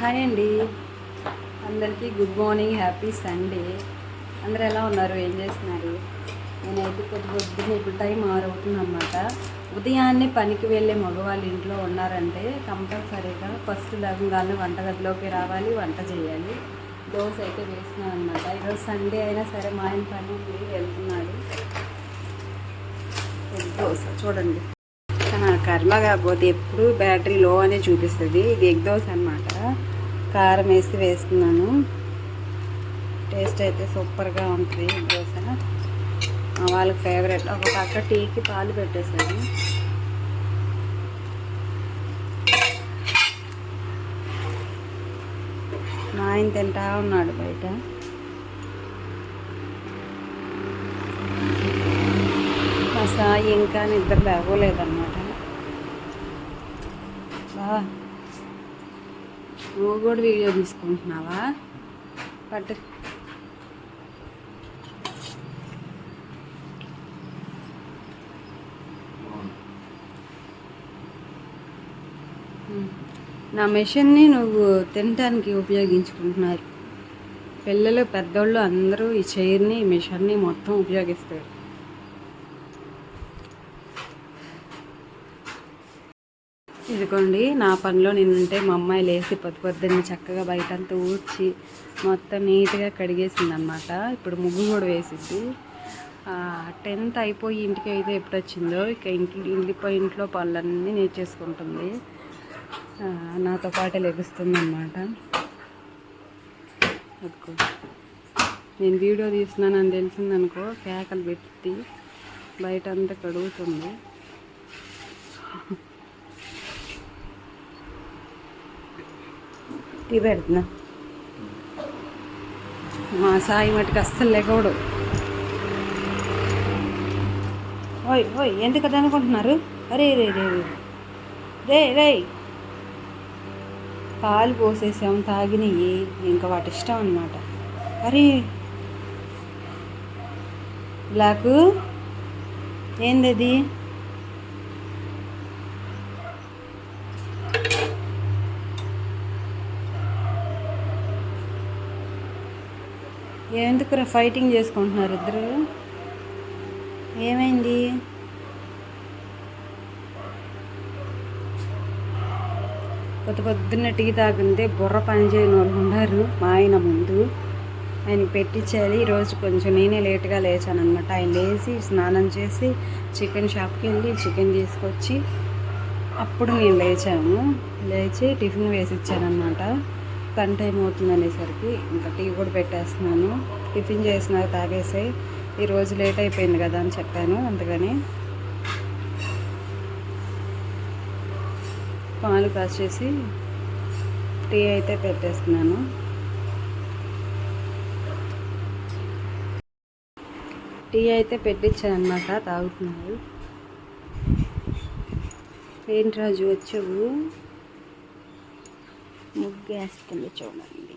Hi అండి. అందరికీ good morning happy Sunday. అందరు ఎలా ఉన్నారు? ఏం చేస్తున్నారు? నేనైతే కొద్ది పొద్దున్న ఇప్పుడు టైం ఆరవుతుంది అవుతుంది అనమాట ఉదయాన్నే పనికి వెళ్ళే మగవాళ్ళు ఇంట్లో ఉన్నారంటే కంపల్సరీగా ఫస్ట్ లవంగాలను వంటగదిలోకి రావాలి వంట చేయాలి. దోశ అయితే వేస్తున్నాను అనమాట ఈరోజు సండే అయినా సరే మా ఆయన పనికి వెళ్తున్నాడు. దోశ చూడండి. నా కర్మ కాకపోతే ఎప్పుడు బ్యాటరీ లో అనే చూపిస్తుంది. ఇది ఎగ్ దోశ అనమాట కారం వేసి వేస్తున్నాను. టేస్ట్ అయితే సూపర్గా ఉంటుంది దోశ. వాళ్ళకి ఫేవరెట్ ఒక పక్క టీకి పాలు పెట్టేశాను. మా ఆయన తింటా ఉన్నాడు బయట. మా సాయి ఇంకా నిద్ర లేవలేదన్నమాట. బావా నువ్వు కూడా వీడియో తీసుకుంటున్నావా? పట్టు. నా మెషిన్ని నువ్వు తినడానికి ఉపయోగించుకుంటున్నారు. పిల్లలు పెద్దోళ్ళు అందరూ ఈ చైర్ని ఈ మిషన్ని మొత్తం ఉపయోగిస్తారు. ఇదిగోండి నా పనిలో నేనుంటే మా అమ్మాయి లేచి పొద్దు పొద్దున్న చక్కగా బయట అంతా ఊడ్చి మొత్తం నీట్గా కడిగేసింది అనమాట ఇప్పుడు ముగ్గు కూడా వేసిద్ది. టెన్త్ అయిపోయి ఇంటికి అయితే ఎప్పుడు వచ్చిందో ఇక ఇంట్లో ఇంటిపోయి ఇంట్లో పనులన్నీ నేర్చేసుకుంటుంది. నాతో పాటే లెగుస్తుంది అనమాట నేను వీడియో తీస్తున్నానని తెలిసిందనుకో కేకలు పెట్టి బయట అంతా కడుగుతుంది. టీ పెడుతున్నా. మా సాయి మటుకు అస్సలు లేకూడదు ఓయ్ ఓయ్ ఎందుకు అది అనుకుంటున్నారు? అరే రే రే రే రే రే పాలు పోసేసాం తాగినవి ఇంకా వాటి ఇష్టం అనమాట అరే. బ్లాకు ఏంది ఎందుకు ఎందుకురా ఫైటింగ్ చేసుకుంటున్నారు ఇద్దరు? ఏమైంది? కొత్త పొద్దున్న టీ తాగుంటే బుర్ర పని చేయని వాళ్ళు ఉన్నారు మా ఆయన ముందు. ఆయన పెట్టించేది ఈరోజు కొంచెం నేనే లేట్గా లేచాను అనమాట ఆయన లేచి స్నానం చేసి చికెన్ షాప్కి వెళ్ళి చికెన్ తీసుకొచ్చి అప్పుడు నేను లేచాను. లేచి టిఫిన్ వేసి ఇచ్చానమాట పని టైం అవుతుంది అనేసరికి ఇంకా టీ కూడా పెట్టేస్తున్నాను. టిఫిన్ చేసిన తాగేసి. ఈరోజు లేట్ అయిపోయింది కదా అని చెప్పాను అందుకని. పాలు కాసేసి టీ అయితే పెట్టేస్తున్నాను. టీ అయితే పెట్టించాను అనమాట తాగుతున్నారు ఏంటి రాజు వచ్చావు? ముగ్గేస్తుంది చూడండి.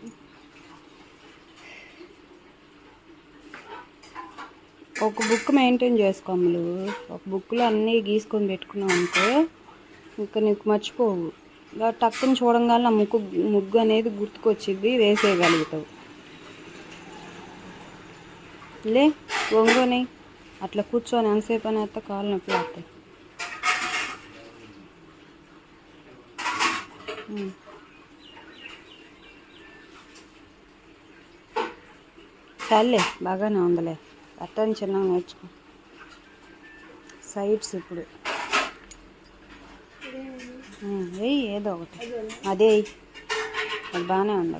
ఒక బుక్ మెయింటైన్ చేసుకోమలు ఒక బుక్లో అన్నీ గీసుకొని పెట్టుకున్నావు అంటే ఇంకా నీకు మర్చిపోవు. టక్కుని చూడంగానే ఆ ముగ్గు ముగ్గు అనేది గుర్తుకొచ్చింది వేసేయగలుగుతావు. లే వంగుని అట్లా కూర్చొని ఎంతసేపు అని అయితే కాలు నొప్పి వస్తాయి. చాలే బాగానే ఉందిలే. అట్టని చిన్నగా నేర్చుకో. సైడ్స్ ఇప్పుడు. ఉమ్, వెయ్యి ఏదో ఒకటి. అదే అది బాగానే ఉంది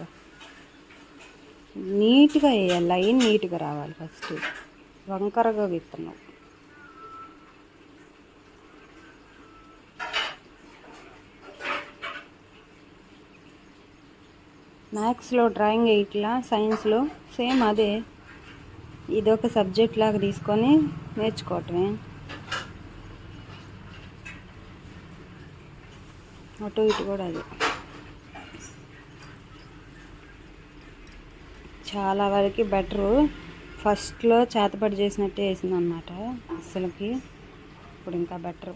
నీట్గా వేయాలి. లైన్ నీట్గా రావాలి ఫస్ట్. వంకరగా విత్తనం. మ్యాథ్స్లో డ్రాయింగ్ ఇట్లా సైన్స్లో సేమ్ అదే. ఇదొక సబ్జెక్ట్ లాగా తీసుకొని నేర్చుకోవటమే. అటు ఇటు కూడా అది. చాలా వరకు బెటరు. ఫస్ట్లో చేతపడి చేసినట్టే వేసింది అనమాట అస్సలకి. ఇప్పుడు ఇంకా బెటరు.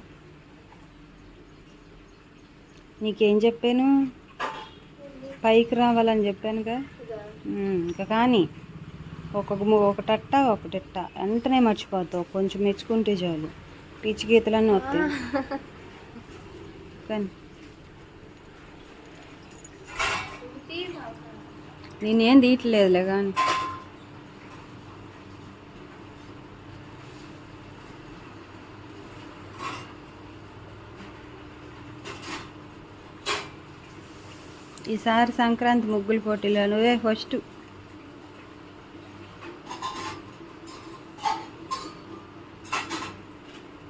నీకేం చెప్పాను? పైకి రావాలని చెప్పానుగా. ఉమ్, ఇంకా కానీ ఒక్కొక్క ఒకటట్ట ఒకటట్ట వెంటనే మర్చిపోతావు. కొంచెం మెచ్చుకుంటే చాలు. పిచ్చి గీతలన్నీ వస్తాయి. కానీ నేనేం తీయట్లేదులే కానీ ఈసారి సంక్రాంతి ముగ్గుల పోటీలో నువ్వే ఫస్ట్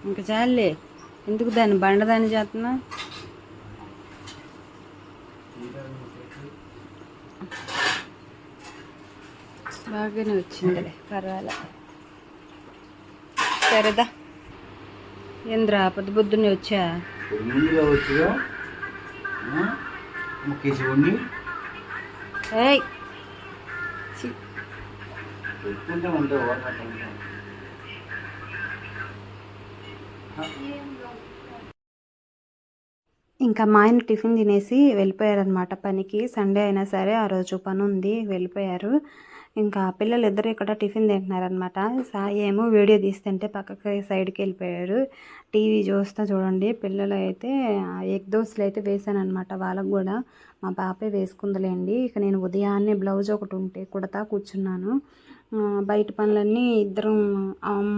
ఇంకా చాలే. ఎందుకు దాన్ని బండదాన్ని చేస్తున్నా? బాగానే వచ్చిందిలే పర్వాలే. సరేదా. ఏంద్రా పొద్దు పొద్దున్నే వచ్చా? ఏయ్. పెట్టుకుంటే ఉంటే ఓడమంటే ఇంకా మా ఆయన టిఫిన్ తినేసి వెళ్ళిపోయారనమాట పనికి. సండే అయినా సరే ఆ రోజు పని ఉంది వెళ్ళిపోయారు. ఇంకా పిల్లలు ఇద్దరు ఇక్కడ టిఫిన్ తింటున్నారనమాట సాయి ఏమో వీడియో తీస్తుంటే పక్కకి సైడ్కి వెళ్ళిపోయారు. టీవీ చూస్తా చూడండి. పిల్లలు అయితే ఎగ్ దోశలు అయితే వేసాను అనమాట వాళ్ళకు కూడా. మా పాపే వేసుకుందిలేండి. ఇక నేను ఉదయాన్నే బ్లౌజ్ ఒకటి ఉంటే కుడతా కూర్చున్నాను. బయట పనులన్నీ ఇద్దరం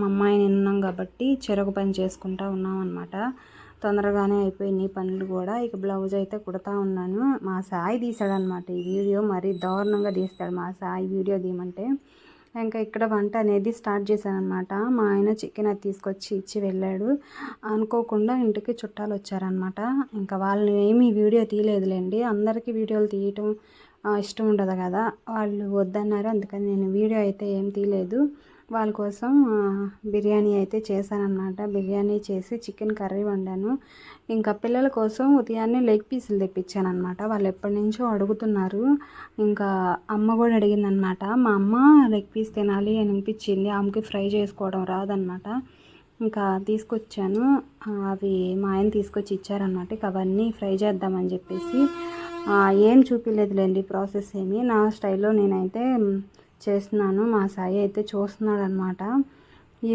అమ్మాయి ఉన్నాం కాబట్టి చెరకు పని చేసుకుంటా ఉన్నాం అనమాట తొందరగానే అయిపోయినాయి పనులు కూడా. ఇక బ్లౌజ్ అయితే కుడతా ఉన్నాను. మా సాయి తీసాడనమాట ఈ వీడియో. మరీ దారుణంగా తీస్తాడు మా సాయి వీడియో తీయమంటే. ఇంకా ఇక్కడ వంట అనేది స్టార్ట్ చేశానమాట మా ఆయన చికెన్ అది తీసుకొచ్చి ఇచ్చి వెళ్ళాడు. అనుకోకుండా ఇంటికి చుట్టాలు వచ్చారనమాట ఇంకా వాళ్ళని ఏమీ వీడియో తీయలేదులేండి. అందరికీ వీడియోలు తీయటం ఇష్టం ఉండదు కదా. వాళ్ళు వద్దన్నారు. అందుకని నేను వీడియో అయితే ఏం తీయలేదు. వాళ్ళ కోసం బిర్యానీ అయితే చేశానన్నమాట. బిర్యానీ చేసి చికెన్ కర్రీ వండాను. ఇంకా పిల్లల కోసం ఉదయాన్నే లెగ్ పీసులు తెప్పించాను అనమాట వాళ్ళు ఎప్పటి నుంచో అడుగుతున్నారు. ఇంకా అమ్మ కూడా అడిగిందనమాట మా అమ్మ లెగ్ పీస్ తినాలి అని అనిపించింది. ఆమెకి ఫ్రై చేసుకోవడం రాదనమాట ఇంకా తీసుకొచ్చాను. అవి మా ఆయన తీసుకొచ్చి ఇచ్చారనమాట ఇక అవన్నీ ఫ్రై చేద్దామని చెప్పేసి. ఏం చూపించలేదులేండి ప్రాసెస్ ఏమి. నా స్టైల్లో నేనైతే చేస్తున్నాను. మా సాయి అయితే చూస్తున్నాడు అనమాట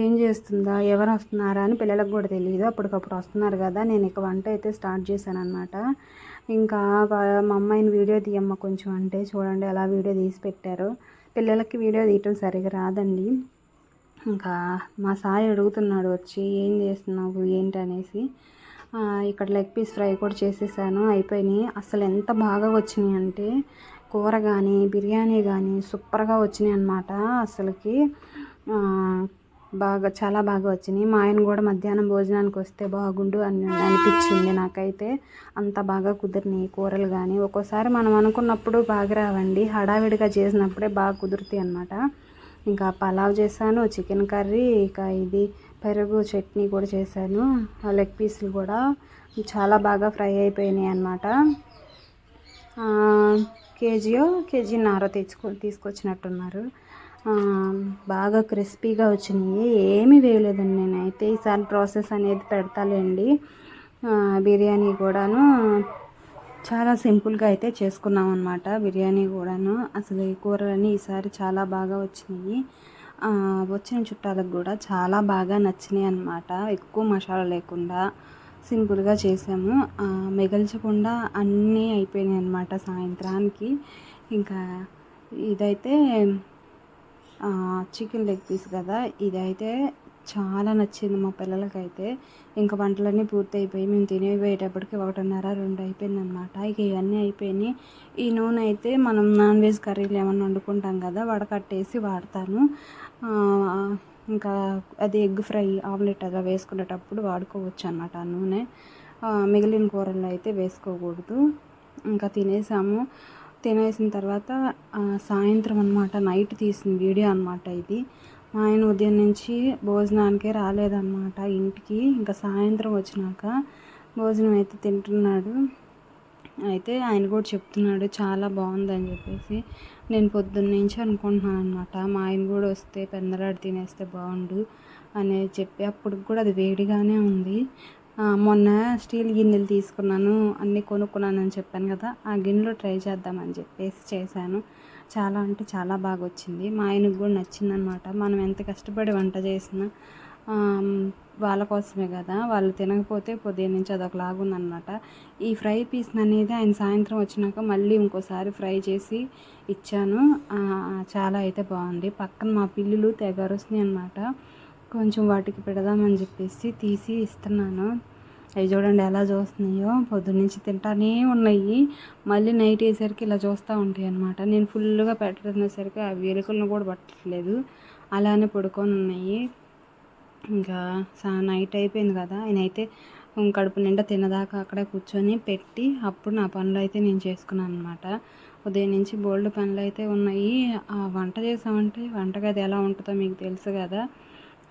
ఏం చేస్తుందా? ఎవరు వస్తున్నారా అని పిల్లలకు కూడా తెలియదు అప్పటికప్పుడు వస్తున్నారు కదా. నేను ఇక వంట అయితే స్టార్ట్ చేశాను అనమాట ఇంకా మా అమ్మాయిని వీడియో తీయమ్మ కొంచెం అంటే. చూడండి అలా వీడియో తీసి పెట్టారు. పిల్లలకి వీడియో తీయటం సరిగా రాదండి. ఇంకా మా సాయి అడుగుతున్నాడు వచ్చి ఏం చేస్తున్నావు? ఏంటి అనేసి ఇక్కడ లెగ్ పీస్ ఫ్రై కూడా చేసేసాను. అయిపోయినాయి. అసలు ఎంత బాగా వచ్చినాయి అంటే కూర కానీ బిర్యానీ కానీ సూపర్గా వచ్చినాయి అనమాట అసలుకి బాగా చాలా బాగా వచ్చినాయి. మా ఆయన కూడా మధ్యాహ్నం భోజనానికి వస్తే బాగుండు అని అనిపించింది నాకైతే. అంత బాగా కుదిరినాయి కూరలు కానీ ఒక్కోసారి మనం అనుకున్నప్పుడు బాగా రావండి. హడావిడిగా చేసినప్పుడే బాగా కుదురుతాయి అనమాట ఇంకా పలావ్ చేశాను చికెన్ కర్రీ ఇక ఇది పెరుగు చట్నీ కూడా చేశాను. ఆ లెగ్ పీసులు కూడా చాలా బాగా ఫ్రై అయిపోయినాయి అన్నమాట. ఆ, కేజీయో కేజీన్నర తెచ్చుకో తీసుకొచ్చినట్టున్నారు. బాగా క్రిస్పీగా వచ్చినాయి. ఏమీ వేయలేదండి నేనైతే. ఈసారి ప్రాసెస్ అనేది పెడతాలేండి. బిర్యానీ కూడాను చాలా సింపుల్గా అయితే చేసుకున్నాం అనమాట బిర్యానీ కూడాను. అసలు ఈ కూరలన్నీ ఈసారి చాలా బాగా వచ్చినాయి. వచ్చిన చుట్టాలకు కూడా చాలా బాగా నచ్చినాయి అనమాట ఎక్కువ మసాలా లేకుండా సింపుల్గా చేసాము. మిగల్చకుండా అన్నీ అయిపోయినాయి అనమాట సాయంత్రానికి. ఇంకా ఇదైతే చికెన్ లెగ్ పీస్ కదా ఇదైతే చాలా నచ్చింది మా పిల్లలకైతే. ఇంకా వంటలన్నీ పూర్తి అయిపోయి మేము తినేపోయేటప్పటికి ఒకటిన్నర రెండు అయిపోయింది అనమాట ఇక ఇవన్నీ అయిపోయినాయి. ఈ నూనె అయితే మనం నాన్ వెజ్ కర్రీలు ఏమైనా వండుకుంటాం కదా వడకట్టేసి వాడతాను. ఇంకా అది ఎగ్ ఫ్రై ఆమ్లెట్ అలా వేసుకునేటప్పుడు వాడుకోవచ్చు అనమాట ఆ నూనె. మిగిలిన కూరల్లో అయితే వేసుకోకూడదు. ఇంకా తినేసాము. తినేసిన తర్వాత సాయంత్రం అనమాట నైట్ తీసిన వీడియో అనమాట ఇది. మా ఆయన ఉదయం నుంచి భోజనానికే రాలేదన్నమాట. ఇంటికి ఇంకా సాయంత్రం వచ్చినాక భోజనం అయితే తింటున్నాడు. అయితే ఆయన కూడా చెప్తున్నాడు చాలా బాగుందని చెప్పేసి నేను పొద్దున్న నుంచి అనుకుంటున్నాను అనమాట మా ఆయన కూడా వస్తే పెందలాడి తినేస్తే బాగుండు అని చెప్పి అప్పుడు కూడా అది వేడిగానే ఉంది. మొన్న స్టీల్ గిన్నెలు తీసుకున్నాను అన్నీ కొనుక్కున్నానని చెప్పాను కదా ఆ గిన్నెలో ట్రై చేద్దామని చెప్పేసి చేశాను. చాలా అంటే చాలా బాగా వచ్చింది మా ఆయనకు కూడా నచ్చిందనమాట మనం ఎంత కష్టపడి వంట చేసినా వాళ్ళ కోసమే కదా. వాళ్ళు తినకపోతే పొద్దున్న నుంచి అదొక లాగుందనమాట ఈ ఫ్రై పీస్ అనేది ఆయన సాయంత్రం వచ్చినాక మళ్ళీ ఇంకోసారి ఫ్రై చేసి ఇచ్చాను. చాలా అయితే బాగుంది. పక్కన మా పిల్లులు తెగరుస్తున్నాయి అనమాట కొంచెం వాటికి పెడదామని చెప్పేసి తీసి ఇస్తున్నాను. అవి చూడండి ఎలా చూస్తున్నాయో. పొద్దున్నుంచి తింటానే ఉన్నాయి. మళ్ళీ నైట్ అయ్యేసరికి ఇలా చూస్తూ ఉంటాయి అనమాట నేను ఫుల్గా పెట్టేసరికి అవి ఎలుకలను కూడా పట్టట్లేదు. అలానే పడుకొని ఉన్నాయి. ఇంకా సా నైట్ అయిపోయింది కదా. ఆయన అయితే కడుపు నిండా తినదాకా అక్కడే కూర్చొని పెట్టి అప్పుడు నా పనులు అయితే నేను చేసుకున్నాను అనమాట ఉదయం నుంచి బోల్డ్ పనులు అయితే ఉన్నాయి. ఆ వంట చేసామంటే వంటగది ఎలా ఉంటుందో మీకు తెలుసు కదా.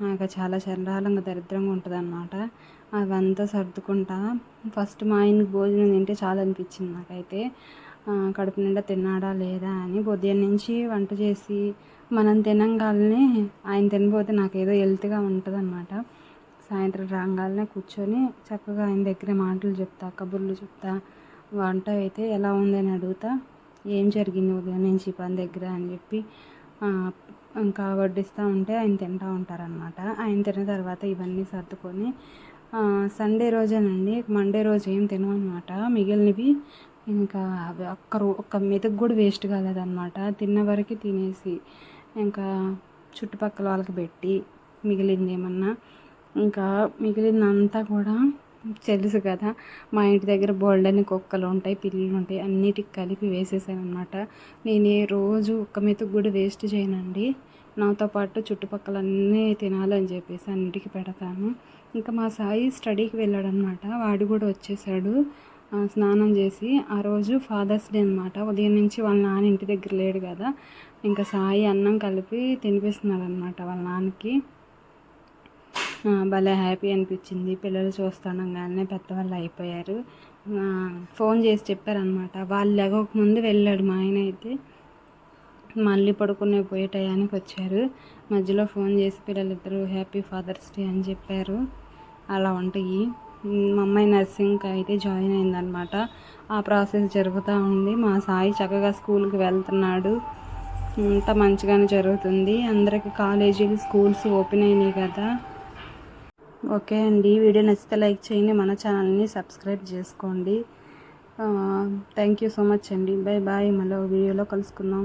నాకు చాలా చండాలంగా దరిద్రంగా ఉంటుంది అనమాట అవంతా సర్దుకుంటా ఫస్ట్ మా ఆయనకి భోజనం తింటే చాలా అనిపించింది నాకైతే కడుపు నిండా తిన్నాడా లేదా అని ఉదయం నుంచి వంట చేసి మనం తినంగానే ఆయన తినబోతే నాకు ఏదో హెల్త్గా ఉంటుంది అనమాట సాయంత్రం రాగానే కూర్చొని చక్కగా ఆయన దగ్గర మాటలు చెప్తా కబుర్లు చెప్తా వంట అయితే ఎలా ఉందని అడుగుతా ఏం జరిగింది ఉదయం నుంచి పని దగ్గర అని చెప్పి ఇంకా వడ్డిస్తూ ఉంటే ఆయన తింటూ ఉంటారనమాట ఆయన తిన్న తర్వాత ఇవన్నీ సర్దుకొని సండే రోజేనండి మండే రోజు ఏం తినమన్నమాట. మిగిలినవి ఇంకా ఒక్క రో ఒక్క మెతుకు కూడా వేస్ట్ కాలేదన్నమాట. తిన్న వరకు తినేసి ఇంకా చుట్టుపక్కల వాళ్ళకి పెట్టి మిగిలింది ఏమన్నా. ఇంకా మిగిలిందంతా కూడా తెలుసు కదా మా ఇంటి దగ్గర బోల్డని కుక్కలు ఉంటాయి పిల్లులు ఉంటాయి అన్నిటికి కలిపి వేసేసాను అనమాట నేను ఏ రోజు ఒక్క మెతుకు కూడా వేస్ట్ చేయనండి. నాతో పాటు చుట్టుపక్కల అన్నీ తినాలని చెప్పేసి అన్నిటికీ పెడతాను. ఇంకా మా సాయి స్టడీకి వెళ్ళాడనమాట. వాడు కూడా వచ్చేసాడు స్నానం చేసి. ఆ రోజు ఫాదర్స్ డే అనమాట. ఉదయం నుంచి వాళ్ళ నాన్న ఇంటి దగ్గర లేడు కదా. ఇంకా సాయి అన్నం కలిపి తినిపిస్తున్నాడు అనమాట వాళ్ళ నాన్నకి. భలే హ్యాపీ అనిపించింది. పిల్లలు చూస్తుండగానే పెద్దవాళ్ళు అయిపోయారు. ఫోన్ చేసి చెప్పారనమాట వాళ్ళు లేవక ముందు వెళ్ళాడు మా ఆయన అయితే. మళ్ళీ పడుకునే పోయే టయానికి వచ్చారు. మధ్యలో ఫోన్ చేసి పిల్లలిద్దరూ హ్యాపీ ఫాదర్స్ డే అని చెప్పారు. అలా ఉంటాయి. మా అమ్మాయి నర్సింగ్కి అయితే జాయిన్ అయిందనమాట ఆ ప్రాసెస్ జరుగుతూ ఉంది. మా సాయి చక్కగా స్కూల్కి వెళ్తున్నాడు. అంత మంచిగానే జరుగుతుంది. అందరికీ కాలేజీలు స్కూల్స్ ఓపెన్ అయినాయి కదా. ఓకే అండి. వీడియో నచ్చితే లైక్ చేయండి. మన ఛానల్ని సబ్స్క్రైబ్ చేసుకోండి. థ్యాంక్ యూ సో మచ్ అండి. Bye bye. మళ్ళీ వీడియోలో కలుసుకుందాం.